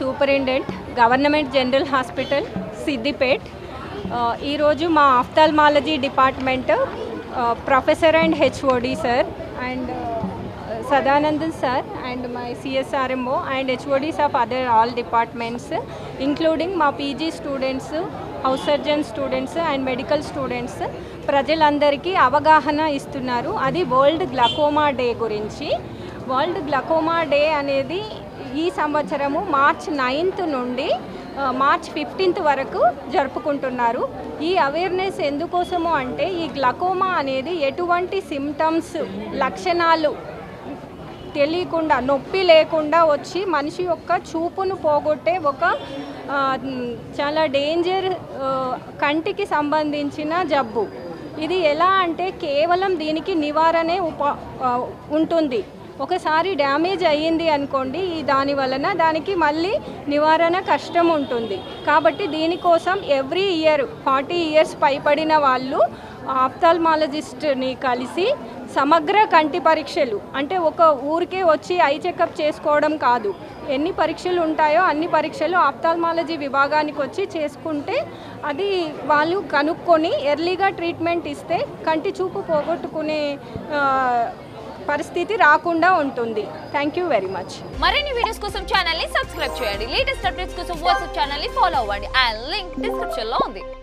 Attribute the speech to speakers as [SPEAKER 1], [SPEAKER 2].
[SPEAKER 1] Superintendent government general hospital Siddipet. Uh, ఈరోజు మా ophthalmology department uh, professor and HOD sir and uh, Sadanandan sir and my CS RMO and HODs of other all departments including మా PG students house surgeon students and medical students. ప్రజలందరికీ అవగాహన ఇస్తున్నారు. అది world glaucoma day గురించి. World glaucoma day అనేది ఈ సంవత్సరము March ninth నుండి మార్చ్ ఫిఫ్టీన్త్ వరకు జరుపుకుంటున్నారు. ఈ అవేర్నెస్ ఎందుకోసము అంటే ఈ గ్లకోమా అనేది ఎటువంటి సిమ్టమ్స్ లక్షణాలు తెలియకుండా నొప్పి లేకుండా వచ్చి మనిషి యొక్క చూపును పోగొట్టే ఒక చాలా డేంజర్ కంటికి సంబంధించిన జబ్బు. ఇది ఎలా అంటే కేవలం దీనికి నివారణే ఉప ఉంటుంది. ఒకసారి డ్యామేజ్ అయ్యింది అనుకోండి ఈ దాని వలన దానికి మళ్ళీ నివారణ కష్టం ఉంటుంది. కాబట్టి దీనికోసం ఎవ్రీ ఇయర్ ఫార్టీ ఇయర్స్ పైపడిన వాళ్ళు ఆప్థాల్మాలజిస్ట్ని కలిసి సమగ్ర కంటి పరీక్షలు అంటే ఒక ఊరికే వచ్చి ఐ చెకప్ చేసుకోవడం కాదు. ఎన్ని పరీక్షలు ఉంటాయో అన్ని పరీక్షలు ఆప్థాల్మాలజీ విభాగానికి వచ్చి చేసుకుంటే అది వాళ్ళు కనుక్కొని ఎర్లీగా ట్రీట్మెంట్ ఇస్తే కంటి చూపు పోగొట్టుకునే పరిస్థితి రాకుండా ఉంటుంది. థ్యాంక్ యూ వెరీ మచ్
[SPEAKER 2] మరిన్ని వీడియోస్ కోసం ఛానల్ని సబ్స్క్రైబ్ చేయండి. లేటెస్ట్ అప్డేట్స్ కోసం వాట్సాప్ ఛానల్ని ఫాలో అవ్వండి. అండ్ లింక్ డిస్క్రిప్షన్లో ఉంది.